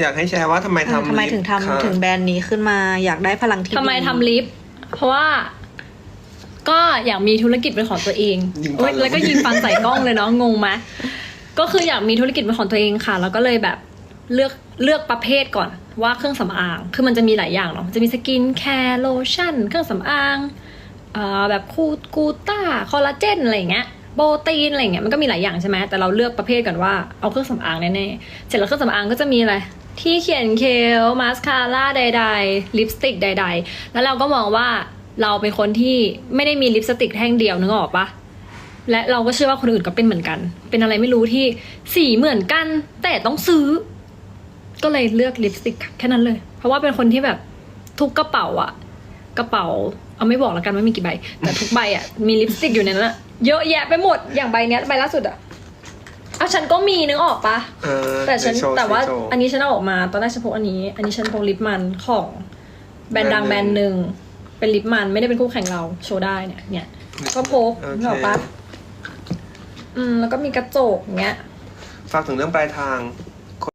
อยากให้แชร์ว่าทำไมเออทำทำไมลิปถึงค่ะทำถึงแบรนด์นี้ขึ้นมา อยากได้พลังที่ทำไมดีทำลิฟต์เพราะว่า ก็อยากมีธุรกิจเป็นของตัวเองยิงฟัโอ๊นยแล้วก็ยิงฟันใส่กล้องเลยเนาะงงไหมก็คืออยากมีธุรกิจเป็นของตัวเองค่ะ แล้วก็เลยแบบเลือกเลือกประเภทก่อนว่าเครื่องสำอาง คือมันจะมีหลายอย่างเนาะมันจะมีสกินแคร์โลชั่น เครื่องสำอางเอ่อแบบคูกูต้าคอลลาเจนอะไรอย่างเงี้ย โปรตีนอะไรเงี้ยมันก็มีหลายอย่างใช่ไหมแต่เราเลือกประเภทก่อนว่าเอาเครื่องสำอางแน่ๆเสร็จแล้วเครื่องสำอางก็จะมีอะไรที่เขียนเคลมาสคาร่าใด ๆ ลิปสติกใด ๆ แล้วเราก็มองว่าเราเป็นคนที่ไม่ได้มีลิปสติกแท่งเดียวนึกออกปะและเราก็เชื่อว่าคนอื่นก็เป็นเหมือนกัน เป็นอะไรไม่รู้ที่สีเหมือนกัน แต่ต้องซื้อ ก็เลยเลือกลิปสติกแค่นั้นเลย เพราะว่าเป็นคนที่แบบทุกกระเป๋าอะ กระเป๋า เอาไม่บอกแล้วกันว่ามีกี่ใบ แต่ทุกใบอะมีลิปสติกอยู่ในนั้นอะเยอะแยะไปหมดอย่างใบเนี้ยใบล่าสุดอะเอาฉันก็มีนึกออกปะเออแต่ฉันโชแต่ว่าโชว์ อันนี้ฉันเอาออกมาตอนแรกฉันพกอันนี้ อันนี้ฉันพกลิปมันของแบรนด์ดังแบแบรรนนด์ด์หหนึ่นึ่งงเป็นลิปมันไม่ได้เป็นคู่แข่งเราโชว์ได้เนี่ยเนี่ยก็พกโอนึเคกออกปะอืมแล้วก็มีกระจกอย่างเงี้ย ฝากถึงเรื่องปลายทาง